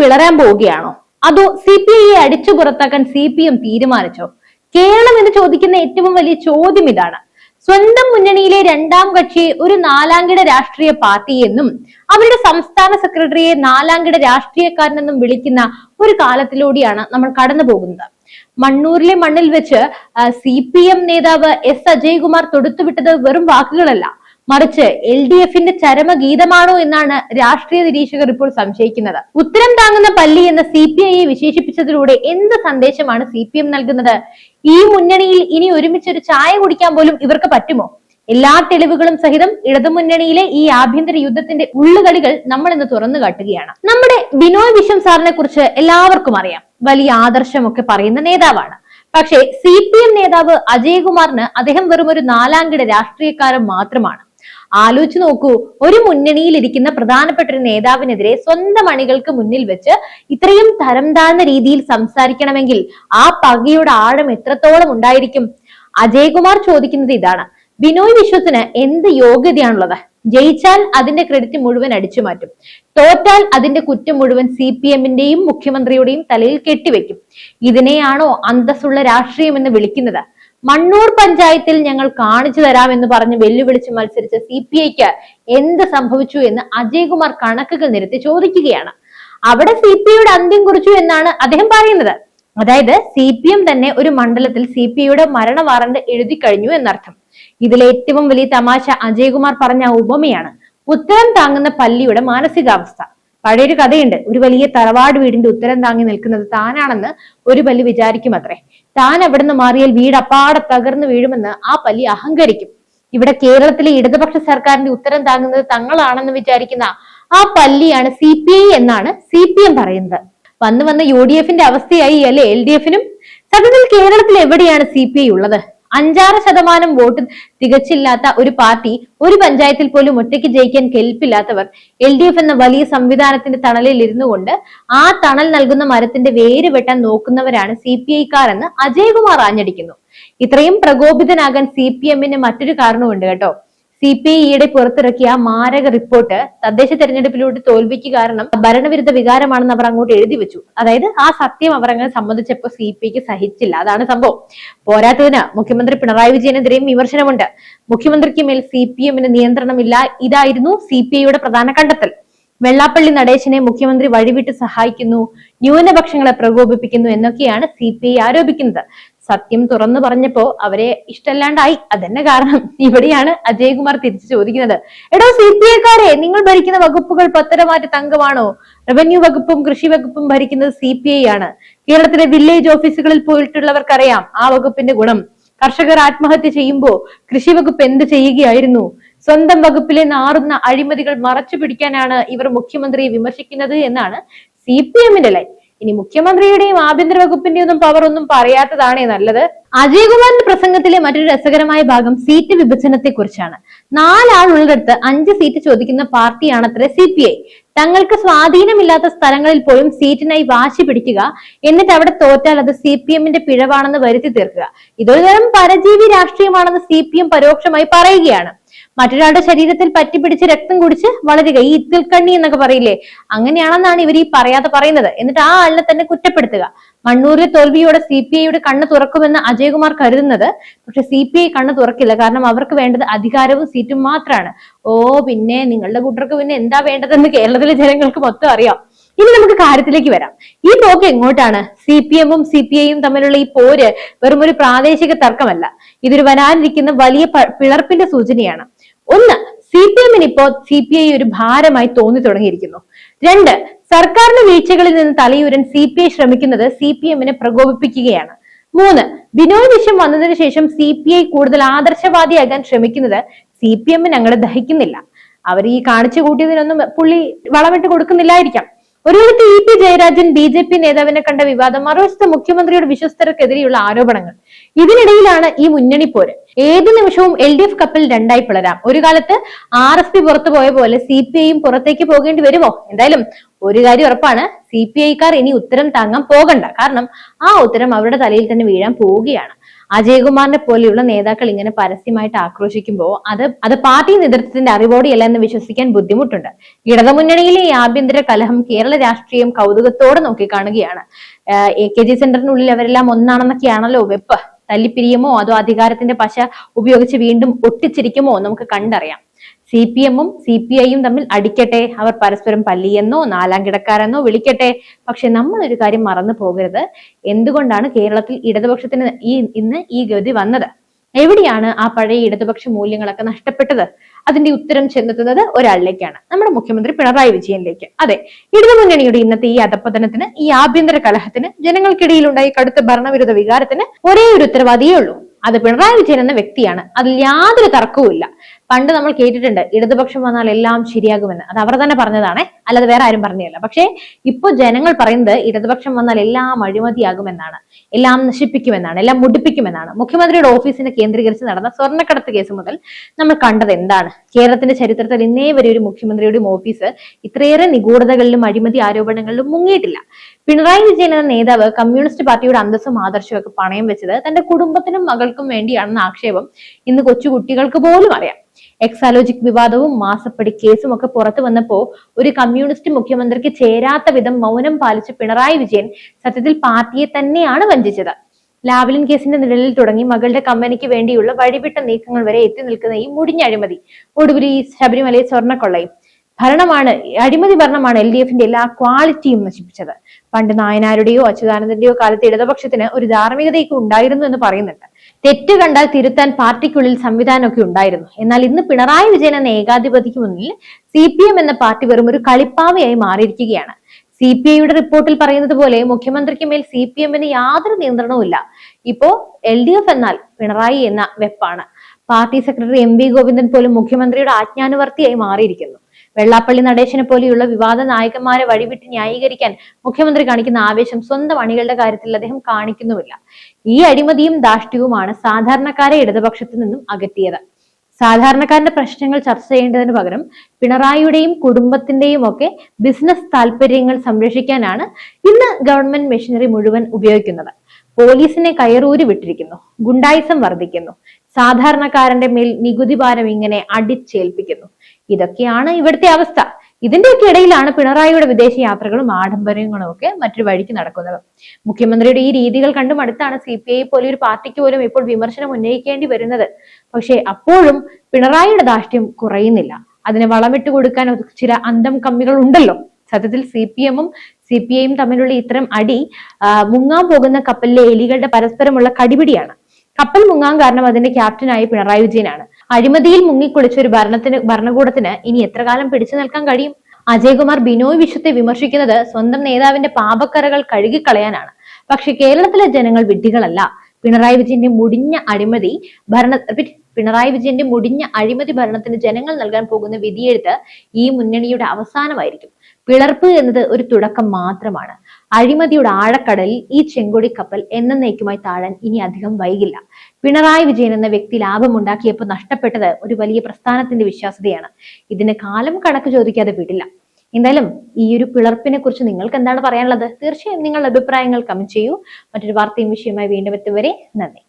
പിളരാൻ പോവുകയാണോ? അതോ C P ഐയെ അടിച്ചു പുറത്താക്കാൻ സി പി എം തീരുമാനിച്ചോ? കേരളം എന്ന് ചോദിക്കുന്ന ഏറ്റവും വലിയ ചോദ്യം ഇതാണ്. സ്വന്തം മുന്നണിയിലെ രണ്ടാം കക്ഷിയെ ഒരു നാലാംകിട രാഷ്ട്രീയ പാർട്ടി എന്നും അവരുടെ സംസ്ഥാന സെക്രട്ടറിയെ നാലാംകിട രാഷ്ട്രീയക്കാരനെന്നും വിളിക്കുന്ന ഒരു കാലത്തിലൂടെയാണ് നമ്മൾ കടന്നു പോകുന്നത്. മണ്ണൂരിലെ മണ്ണിൽ വെച്ച് സി പി എം നേതാവ് എസ്. അജയ്കുമാർ തൊടുത്തുവിട്ടത് വെറും വാക്കുകളല്ല. മറിച്ച് എൽ ഡി എഫിന്റെ ചരമഗീതമാണോ എന്നാണ് രാഷ്ട്രീയ നിരീക്ഷകർ ഇപ്പോൾ സംശയിക്കുന്നത്. ഉത്തരം താങ്ങുന്ന പല്ലി എന്ന സി പി ഐയെ വിശേഷിപ്പിച്ചതിലൂടെ എന്ത് സന്ദേശമാണ് സി പി എം നൽകുന്നത്? ഈ മുന്നണിയിൽ ഇനി ഒരുമിച്ച് ഒരു ചായ കുടിക്കാൻ പോലും ഇവർക്ക് പറ്റുമോ? എല്ലാ തെളിവുകളും സഹിതം ഇടതുമുന്നണിയിലെ ഈ ആഭ്യന്തര യുദ്ധത്തിന്റെ ഉള്ളുകളികൾ നമ്മൾ ഇന്ന് തുറന്നു കാട്ടുകയാണ്. നമ്മുടെ ബിനോയ് വിശ്വം സാറിനെ കുറിച്ച് എല്ലാവർക്കും അറിയാം. വലിയ ആദർശമൊക്കെ പറയുന്ന നേതാവാണ്. പക്ഷേ സി പി എം നേതാവ് അജയകുമാറിന് അദ്ദേഹം വെറും ഒരു നാലാംകിട രാഷ്ട്രീയക്കാരൻ മാത്രമാണ്. ആലോചിച്ച് നോക്കൂ. ഒരു മുന്നണിയിൽ ഇരിക്കുന്ന പ്രധാനപ്പെട്ട ഒരു നേതാവിനെതിരെ സ്വന്തം അണികൾക്ക് മുന്നിൽ വെച്ച് ഇത്രയും തരം താഴ്ന്ന രീതിയിൽ സംസാരിക്കണമെങ്കിൽ ആ പകയുടെ ആഴം എത്രത്തോളം ഉണ്ടായിരിക്കും? അജയ്കുമാർ ചോദിക്കുന്നത് ഇതാണ്. ബിനോയ് വിശ്വത്തിന് എന്ത് യോഗ്യതയാണുള്ളത്? ജയിച്ചാൽ അതിന്റെ ക്രെഡിറ്റ് മുഴുവൻ അടിച്ചു മാറ്റും. തോറ്റാൽ അതിന്റെ കുറ്റം മുഴുവൻ സി പി എമ്മിന്റെയും മുഖ്യമന്ത്രിയുടെയും തലയിൽ കെട്ടിവെക്കും. ഇതിനെയാണോ അന്തസ്സുള്ള രാഷ്ട്രീയം എന്ന് വിളിക്കുന്നത്? മണ്ണൂർ പഞ്ചായത്തിൽ ഞങ്ങൾ കാണിച്ചു എന്ന് പറഞ്ഞ് വെല്ലുവിളിച്ച് മത്സരിച്ച സി പി ഐക്ക് എന്ത് സംഭവിച്ചു എന്ന് അജയ്കുമാർ കണക്കുകൾ നിരത്തി ചോദിക്കുകയാണ്. അവിടെ സി പി ഐയുടെ അന്ത്യം കുറിച്ചു എന്നാണ് അദ്ദേഹം പറയുന്നത്. അതായത് സി പി എം തന്നെ ഒരു മണ്ഡലത്തിൽ സി പി ഐയുടെ മരണ വാറണ്ട് എഴുതി കഴിഞ്ഞു എന്നർത്ഥം. ഇതിലെ ഏറ്റവും വലിയ തമാശ അജയ്കുമാർ പറഞ്ഞ ഉപമയാണ്. ഉത്തരം താങ്ങുന്ന പല്ലിയുടെ മാനസികാവസ്ഥ. പഴയൊരു കഥയുണ്ട്. ഒരു വലിയ തറവാട് വീടിന്റെ ഉത്തരം താങ്ങി നിൽക്കുന്നത് താനാണെന്ന് ഒരു പല്ലി വിചാരിക്കും അത്രേ താൻ അവിടുന്ന് മാറിയാൽ വീട് അപ്പാടെ തകർന്നു വീഴുമെന്ന് ആ പല്ലി അഹങ്കരിക്കും. ഇവിടെ കേരളത്തിലെ ഇടതുപക്ഷ സർക്കാരിന്റെ ഉത്തരം താങ്ങുന്നത് തങ്ങളാണെന്ന് വിചാരിക്കുന്ന ആ പല്ലിയാണ് സി പി ഐ എന്നാണ് സി പി എം പറയുന്നത്. വന്ന് വന്ന് യു ഡി എഫിന്റെ അവസ്ഥയായി അല്ലെ എൽ ഡി എഫിനും? സത്യത്തിൽ കേരളത്തിൽ എവിടെയാണ് സി പി ഐ ഉള്ളത്? അഞ്ചാറ് ശതമാനം വോട്ട് തികച്ചില്ലാത്ത ഒരു പാർട്ടി ഒരു പഞ്ചായത്തിൽ പോലും ഒറ്റയ്ക്ക് ജയിക്കാൻ കെൽപ്പില്ലാത്തവർ എൽ ഡി എഫ് എന്ന വലിയ സംവിധാനത്തിന്റെ തണലിൽ ഇരുന്നു കൊണ്ട് ആ തണൽ നൽകുന്ന മരത്തിന്റെ വേര് വെട്ടാൻ നോക്കുന്നവരാണ് സി പി ഐക്കാരെന്ന് അജയ്കുമാർ ആഞ്ഞടിക്കുന്നു. ഇത്രയും പ്രകോപിതനാകാൻ സി പി എമ്മിന് മറ്റൊരു കാരണമുണ്ട് കേട്ടോ. സി പി ഐ ഈയിടെ പുറത്തിറക്കിയ മാരക റിപ്പോർട്ട് തദ്ദേശ തെരഞ്ഞെടുപ്പിലൂടെ തോൽവിക്ക് കാരണം ഭരണവിരുദ്ധ വികാരമാണെന്ന് അവർ അങ്ങോട്ട് എഴുതി വെച്ചു. അതായത് ആ സത്യം അവർ അങ്ങനെ സമ്മതിച്ചപ്പോൾ സി പി ഐക്ക് സഹിച്ചില്ല. അതാണ് സംഭവം. പോരാത്തതിന് മുഖ്യമന്ത്രി പിണറായി വിജയനെതിരെയും വിമർശനമുണ്ട്. മുഖ്യമന്ത്രിക്ക് മേൽ സി പി എമ്മിന് നിയന്ത്രണമില്ല. ഇതായിരുന്നു സി പി ഐയുടെ പ്രധാന കണ്ടെത്തൽ. വെള്ളാപ്പള്ളി നടേശനെ മുഖ്യമന്ത്രി വഴിവിട്ട് സഹായിക്കുന്നു ന്യൂനപക്ഷങ്ങളെ പ്രകോപിപ്പിക്കുന്നു എന്നൊക്കെയാണ് സി പി ഐ ആരോപിക്കുന്നത്. സത്യം തുറന്നു പറഞ്ഞപ്പോ അവരെ ഇഷ്ടമല്ലാണ്ടായി അതന്നെ കാരണം. ഇവിടെയാണ് അജയ്കുമാർ തിരിച്ചു ചോദിക്കുന്നത്. എടോ സി പി ഐക്കാരെ നിങ്ങൾ ഭരിക്കുന്ന വകുപ്പുകൾ പത്തരമാറ്റ തങ്കമാണോ? റവന്യൂ വകുപ്പും കൃഷി വകുപ്പും ഭരിക്കുന്നത് സി പി ഐ ആണ്. കേരളത്തിലെ വില്ലേജ് ഓഫീസുകളിൽ പോയിട്ടുള്ളവർക്കറിയാം ആ വകുപ്പിന്റെ ഗുണം. കർഷകർ ആത്മഹത്യ ചെയ്യുമ്പോ കൃഷി വകുപ്പ് എന്ത് ചെയ്യുകയായിരുന്നു? സ്വന്തം വകുപ്പിലെ നാറുന്ന അഴിമതികൾ മറച്ചു പിടിക്കാനാണ് ഇവർ മുഖ്യമന്ത്രിയെ വിമർശിക്കുന്നത് എന്നാണ് സി പി എമ്മിന്റെ ലൈൻ. ഇനി മുഖ്യമന്ത്രിയുടെയും ആഭ്യന്തര വകുപ്പിന്റെയും ഒന്നും പവർ ഒന്നും പറയാത്തതാണേ നല്ലത്. അജയ്കുമാറിന്റെ പ്രസംഗത്തിലെ മറ്റൊരു രസകരമായ ഭാഗം സീറ്റ് വിഭജനത്തെ കുറിച്ചാണ്. നാലാളുള്ളിടത്ത് അഞ്ച് സീറ്റ് ചോദിക്കുന്ന പാർട്ടിയാണത്രേ സി പി ഐ. തങ്ങൾക്ക് സ്വാധീനമില്ലാത്ത സ്ഥലങ്ങളിൽ പോലും സീറ്റിനായി വാശി പിടിക്കുക എന്നിട്ട് അവിടെ തോറ്റാൽ അത് സി പി എമ്മിന്റെ പിഴവാണെന്ന് വരുത്തി തീർക്കുക. ഇതൊരു തരം പരജീവി രാഷ്ട്രീയമാണെന്ന് സി പി എം പരോക്ഷമായി പറയുകയാണ്. മറ്റൊരാളുടെ ശരീരത്തിൽ പറ്റിപ്പിടിച്ച് രക്തം കുടിച്ച് വളരുക ഈ ഇത്തിൽക്കണ്ണി എന്നൊക്കെ പറയില്ലേ? അങ്ങനെയാണെന്നാണ് ഇവർ ഈ പറയാതെ പറയുന്നത്. എന്നിട്ട് ആ ആളിനെ തന്നെ കുറ്റപ്പെടുത്തുക. മണ്ണൂരിലെ തോൽവിയോടെ സി പി ഐയുടെ കണ്ണ് തുറക്കുമെന്ന് അജയകുമാർ കരുതുന്നത്. പക്ഷെ സി പി ഐ കണ്ണ് തുറക്കില്ല. കാരണം അവർക്ക് വേണ്ടത് അധികാരവും സീറ്റും മാത്രമാണ് ഓ പിന്നെ നിങ്ങളുടെ കൂട്ടർക്ക് പിന്നെ എന്താ വേണ്ടതെന്ന് കേരളത്തിലെ ജനങ്ങൾക്ക് മൊത്തം അറിയാം. ഇനി നമുക്ക് കാര്യത്തിലേക്ക് വരാം. ഈ പോക്ക് എങ്ങോട്ടാണ്? സി പി എമ്മും സി പി ഐയും തമ്മിലുള്ള ഈ പോര് വെറും ഒരു പ്രാദേശിക തർക്കമല്ല. ഇതൊരു വരാനിരിക്കുന്ന വലിയ പിളർപ്പിന്റെ സൂചനയാണ്. ഒന്ന് സി പി എമ്മിന് ഇപ്പോ സി പി ഐ ഒരു ഭാരമായി തോന്നി തുടങ്ങിയിരിക്കുന്നു. രണ്ട് സർക്കാരിന്റെ വീഴ്ചകളിൽ നിന്ന് തലയൂരൻ സി പി ഐ ശ്രമിക്കുന്നത് സി പി എമ്മിനെ പ്രകോപിപ്പിക്കുകയാണ്. മൂന്ന് ബിനോയ് വിശ്വം വന്നതിന് ശേഷം സി പി ഐ കൂടുതൽ ആദർശവാദിയാകാൻ ശ്രമിക്കുന്നത് സി പി എമ്മിന് ഞങ്ങളെ ദഹിക്കുന്നില്ല. അവർ ഈ കാണിച്ചു കൂട്ടിയതിനൊന്നും പുള്ളി വളമിട്ട് കൊടുക്കുന്നില്ലായിരിക്കാം. ഒരു വിധത്തിൽ E P Jayarajan B J P നേതാവിനെ കണ്ട വിവാദം മറുവശത്ത് മുഖ്യമന്ത്രിയുടെ വിശ്വസ്തർക്കെതിരെയുള്ള ആരോപണങ്ങൾ. ഇതിനിടയിലാണ് ഈ മുന്നണി പോര്. ഏത് നിമിഷവും എൽ ഡി എഫ് കപ്പിൽ രണ്ടായി പിളരാം. ഒരു കാലത്ത് ആർ എസ് പി പുറത്തു പോയ പോലെ സി പി ഐയും പുറത്തേക്ക് പോകേണ്ടി വരുമോ? എന്തായാലും ഒരു കാര്യം ഉറപ്പാണ് സി പി ഐക്കാർ ഇനി ഉത്തരം താങ്ങാൻ പോകണ്ട. കാരണം ആ ഉത്തരം അവരുടെ തലയിൽ തന്നെ വീഴാൻ പോവുകയാണ്. അജയകുമാറിനെ പോലെയുള്ള നേതാക്കൾ ഇങ്ങനെ പരസ്യമായിട്ട് ആക്രോശിക്കുമ്പോൾ അത് അത് പാർട്ടി നേതൃത്വത്തിന്റെ അറിവോടെയല്ല എന്ന് വിശ്വസിക്കാൻ ബുദ്ധിമുട്ടുണ്ട്. ഇടതുമുന്നണിയിലെ ഈ ആഭ്യന്തര കലഹം കേരള രാഷ്ട്രീയം കൗതുകത്തോടെ നോക്കിക്കാണുകയാണ്. എ കെ ജി സെന്ററിനുള്ളിൽ അവരെല്ലാം ഒന്നാണെന്നൊക്കെയാണല്ലോ വെപ്പ്. തല്ലിപ്പിരിയുമോ? അതോ അധികാരത്തിന്റെ പശ ഉപയോഗിച്ച് വീണ്ടും ഒട്ടിച്ചിരിക്കുമോ? നമുക്ക് കണ്ടറിയാം. സി പി എമ്മും സി പി ഐയും തമ്മിൽ അടിക്കട്ടെ. അവർ പരസ്പരം പല്ലിയെന്നോ നാലാം കിടക്കാരെന്നോ വിളിക്കട്ടെ. പക്ഷെ നമ്മൾ ഒരു കാര്യം മറന്നു പോകരുത്. എന്തുകൊണ്ടാണ് കേരളത്തിൽ ഇടതുപക്ഷത്തിന് ഈ ഇന്ന് ഈ ഗതി വന്നത്? എവിടെയാണ് ആ പഴയ ഇടതുപക്ഷ മൂല്യങ്ങളൊക്കെ നഷ്ടപ്പെട്ടത്? അതിന്റെ ഉത്തരം ചെന്നെത്തുന്നത് ഒരാളിലേക്കാണ്. നമ്മുടെ മുഖ്യമന്ത്രി പിണറായി വിജയനിലേക്ക്. അതെ ഇടതുമുന്നണിയുടെ ഇന്നത്തെ ഈ അധപ്പതനത്തിന് ഈ ആഭ്യന്തര കലഹത്തിന് ജനങ്ങൾക്കിടയിലുണ്ടായ കടുത്ത ഭരണവിരുദ്ധ വികാരത്തിന് ഒരേ ഒരു ഉത്തരവാദിയേ ഉള്ളൂ. അത് പിണറായി വിജയൻ എന്ന വ്യക്തിയാണ്. അതിൽ യാതൊരു തർക്കവുമില്ല. പണ്ട് നമ്മൾ കേട്ടിട്ടുണ്ട് ഇടതുപക്ഷം വന്നാൽ എല്ലാം ശരിയാകുമെന്ന്. അത് അവർ തന്നെ പറഞ്ഞതാണ് അല്ലാതെ വേറെ ആരും പറഞ്ഞതല്ല പക്ഷേ ഇപ്പൊ ജനങ്ങൾ പറയുന്നത് ഇടതുപക്ഷം വന്നാൽ എല്ലാം അഴിമതിയാകുമെന്നാണ് എല്ലാം നശിപ്പിക്കുമെന്നാണ് എല്ലാം മുടിപ്പിക്കുമെന്നാണ്. മുഖ്യമന്ത്രിയുടെ ഓഫീസിനെ കേന്ദ്രീകരിച്ച് നടന്ന സ്വർണക്കടത്ത് കേസ് മുതൽ നമ്മൾ കണ്ടത് എന്താണ്? കേരളത്തിന്റെ ചരിത്രത്തിൽ ഇന്നേ വരെ ഒരു മുഖ്യമന്ത്രിയുടെയും ഓഫീസ് ഇത്രയേറെ നിഗൂഢതകളിലും അഴിമതി ആരോപണങ്ങളിലും മുങ്ങിയിട്ടില്ല. പിണറായി വിജയൻ എന്ന നേതാവ് കമ്മ്യൂണിസ്റ്റ് പാർട്ടിയുടെ അന്തസ്സും ആദർശവും ഒക്കെ പണയം വെച്ചത് തന്റെ കുടുംബത്തിനും മകൾക്കും വേണ്ടിയാണെന്ന ആക്ഷേപം ഇന്ന് കൊച്ചു കുട്ടികൾക്ക് പോലും അറിയാം. എക്സാലോജിക് വിവാദവും മാസപ്പടി കേസും ഒക്കെ പുറത്തു വന്നപ്പോ ഒരു കമ്മ്യൂണിസ്റ്റ് മുഖ്യമന്ത്രിക്ക് ചേരാത്ത വിധം മൗനം പാലിച്ച പിണറായി വിജയൻ സത്യത്തിൽ പാർട്ടിയെ തന്നെയാണ് വഞ്ചിച്ചത്. ലാവലിൻ കേസിന്റെ നിഴലിൽ തുടങ്ങി മകളുടെ കമ്പനിക്ക് വേണ്ടിയുള്ള വഴിവിട്ട നീക്കങ്ങൾ വരെ എത്തി നിൽക്കുന്ന ഈ മുടിഞ്ഞ അഴിമതി. ഒടുവിൽ ഈ ശബരിമലയെ സ്വർണക്കൊള്ളയും. ഭരണമാണ് അഴിമതി ഭരണമാണ് എൽ ഡി എഫിന്റെ എല്ലാ ക്വാളിറ്റിയും നശിപ്പിച്ചത്. പണ്ട് നായനാരുടെയോ അച്യുതാനന്ദന്റെയോ കാലത്ത് ഇടതുപക്ഷത്തിന് ഒരു ധാർമ്മികതയൊക്കെ ഉണ്ടായിരുന്നു എന്ന് പറയുന്നുണ്ട്. തെറ്റ് കണ്ടാൽ തിരുത്താൻ പാർട്ടിക്കുള്ളിൽ സംവിധാനമൊക്കെ ഉണ്ടായിരുന്നു. എന്നാൽ ഇന്ന് പിണറായി വിജയൻ എന്ന ഏകാധിപതിക്ക് മുന്നിൽ സി പി എം എന്ന പാർട്ടി വെറും ഒരു കളിപ്പാവയായി മാറിയിരിക്കുകയാണ്. സി പി ഐയുടെ റിപ്പോർട്ടിൽ പറയുന്നത് പോലെ മുഖ്യമന്ത്രിക്ക് മേൽ സി പി എമ്മിന് യാതൊരു നിയന്ത്രണവും ഇല്ല. ഇപ്പോ എൽ ഡി എഫ് എന്നാൽ പിണറായി എന്ന വെപ്പാണ്. Party secretary M V Govindan പോലും മുഖ്യമന്ത്രിയുടെ ആജ്ഞാനുവർത്തിയായി മാറിയിരിക്കുന്നു. വെള്ളാപ്പള്ളി നടേശനെ പോലെയുള്ള വിവാദ നായകന്മാരെ വഴിവിട്ട് ന്യായീകരിക്കാൻ മുഖ്യമന്ത്രി കാണിക്കുന്ന ആവേശം സ്വന്തം അണികളുടെ കാര്യത്തിൽ അദ്ദേഹം കാണിക്കുന്നുമില്ല. ഈ അഴിമതിയും ധാഷ്ട്യവുമാണ് സാധാരണക്കാരെ ഇടതുപക്ഷത്തു നിന്നും അകറ്റിയത്. സാധാരണക്കാരന്റെ പ്രശ്നങ്ങൾ ചർച്ച ചെയ്യേണ്ടതിന് പകരം പിണറായിയുടെയും കുടുംബത്തിന്റെയും ഒക്കെ ബിസിനസ് താല്പര്യങ്ങൾ സംരക്ഷിക്കാനാണ് ഇന്ന് ഗവൺമെന്റ് മെഷീനറി മുഴുവൻ ഉപയോഗിക്കുന്നത്. പോലീസിനെ കയറൂരി വിട്ടിരിക്കുന്നു. ഗുണ്ടായിസം വർദ്ധിക്കുന്നു. സാധാരണക്കാരന്റെ മേൽ നികുതി ഭാരം ഇങ്ങനെ അടിച്ചേൽപ്പിക്കുന്നു. ഇതൊക്കെയാണ് ഇവിടുത്തെ അവസ്ഥ. ഇതിന്റെയൊക്കെ ഇടയിലാണ് പിണറായിയുടെ വിദേശ യാത്രകളും ആഡംബരങ്ങളും ഒക്കെ മറ്റൊരു വഴിക്ക് നടക്കുന്നത്. മുഖ്യമന്ത്രിയുടെ ഈ രീതികൾ കണ്ടും അടുത്താണ് സി പി ഐ പോലെ ഒരു പാർട്ടിക്ക് പോലും ഇപ്പോൾ വിമർശനം ഉന്നയിക്കേണ്ടി വരുന്നത്. പക്ഷേ അപ്പോഴും പിണറായിയുടെ ധാർഷ്ട്യം കുറയുന്നില്ല. അതിനെ വളമിട്ട് കൊടുക്കാൻ ചില അന്തം കമ്മികൾ ഉണ്ടല്ലോ സത്യത്തിൽ സി പി എമ്മും സി പി ഐയും തമ്മിലുള്ള ഇത്തരം അടി മുങ്ങാൻ പോകുന്ന കപ്പലിലെ എലികളുടെ പരസ്പരമുള്ള കടിപിടിയാണ്. കപ്പൽ മുങ്ങാൻ കാരണം അതിന്റെ ക്യാപ്റ്റനായ പിണറായി വിജയനാണ്. അഴിമതിയിൽ മുങ്ങിക്കുളിച്ച ഒരു ഭരണത്തിന് ഭരണകൂടത്തിന് ഇനി എത്ര കാലം പിടിച്ചു നിൽക്കാൻ കഴിയും? അജയ്കുമാർ ബിനോയ് വിശ്വത്തെ വിമർശിക്കുന്നത് സ്വന്തം നേതാവിന്റെ പാപക്കറകൾ കഴുകിക്കളയാനാണ്. പക്ഷെ കേരളത്തിലെ ജനങ്ങൾ വിഡ്ഢികളല്ല. പിണറായി വിജയന്റെ മുടിഞ്ഞ അഴിമതി ഭരണ പിണറായി വിജയന്റെ മുടിഞ്ഞ അഴിമതി ഭരണത്തിന് ജനങ്ങൾ നൽകാൻ പോകുന്ന വിധിയെഴുത്ത് ഈ മുന്നണിയുടെ അവസാനമായിരിക്കും. പിളർപ്പ് എന്നത് ഒരു തുടക്കം മാത്രമാണ്. അഴിമതിയുടെ ആഴക്കടലിൽ ഈ ചെങ്കൊടി കപ്പൽ എന്നേക്കുമായി താഴാൻ ഇനി അധികം വൈകില്ല. പിണറായി വിജയൻ എന്ന വ്യക്തി ലാഭമുണ്ടാക്കിയപ്പോൾ നഷ്ടപ്പെട്ടത് ഒരു വലിയ പ്രസ്ഥാനത്തിന്റെ വിശ്വാസ്യതയാണ്. ഇതിന് കാലം കണക്ക് ചോദിക്കാതെ വിടില്ല. എന്തായാലും ഈ ഒരു പിളർപ്പിനെ കുറിച്ച് നിങ്ങൾക്ക് എന്താണ് പറയാനുള്ളത്? തീർച്ചയായും നിങ്ങളുടെ അഭിപ്രായങ്ങൾ കമന്റ് ചെയ്യൂ. മറ്റൊരു വാർത്തയും വിഷയമായി വീണ്ടും എത്തുവരെ നന്ദി.